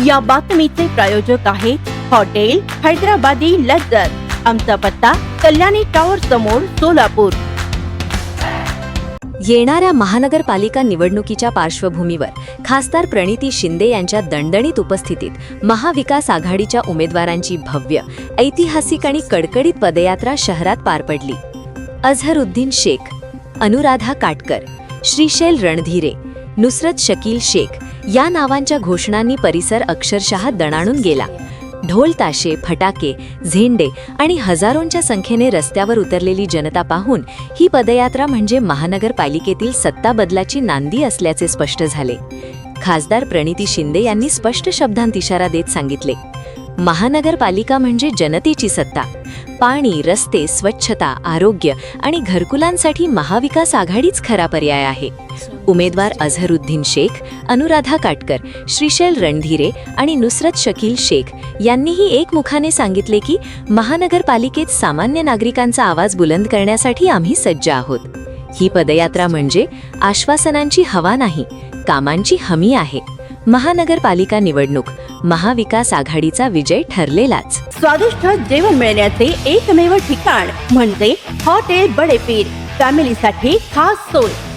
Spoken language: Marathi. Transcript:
या बातमीचे प्रायोजक आहे हॉटेल हैदराबादी लज्जत आमचा पत्ता कल्याणी टॉवर समोर सोलापूर. येणाऱ्या महानगरपालिका निवडणुकीच्या पार्श्वभूमीवर खासदार प्रणिती शिंदे यांच्या दणदणीत उपस्थितीत महाविकास आघाडीच्या उमेदवारांची भव्य ऐतिहासिक आणि कडकडीत पदयात्रा शहरात पार पडली. अझहरुद्दीन शेख अनुराधा काटकर श्रीशैल रणधीरे नुसरत शकील शेख या नावांच्या घोषणांनी परिसर अक्षरशः दणाणून गेला. ढोल ताशे फटाके झेंडे आणि हजारोंच्या संख्येने रस्त्यावर उतरलेली जनता पाहून ही पदयात्रा म्हणजे महानगरपालिकेतील सत्ता बदलाची नांदी असल्याचे स्पष्ट झाले. खासदार प्रणिती शिंदे यांनी स्पष्ट शब्दांत इशारा देत सांगितले. महानगरपालिका म्हणजे जनतेची सत्ता. पाणी रस्ते स्वच्छता आरोग्य आणि घरकुलांसाठी महाविकास आघाडीच खरा पर्याय आहे. उमेदवार अझहरुद्दीन शेख अनुराधा काटकर श्रीशैल रणधीरे आणि नुसरत शकील शेख यांनीही एकमुखाने सांगितले की महानगरपालिकेत सामान्य नागरिकांचा आवाज बुलंद करण्यासाठी आम्ही सज्ज आहोत. ही पदयात्रा म्हणजे आश्वासनांची हवा नाही कामांची हमी आहे. महानगरपालिका निवडणूक महाविकास आघाडीचा विजय ठरलेलाच. स्वादिष्ट जेवण मिळण्याचे एकमेव ठिकाण म्हणजे हॉटेल बडेपीर. फॅमिलीसाठी खास सोय.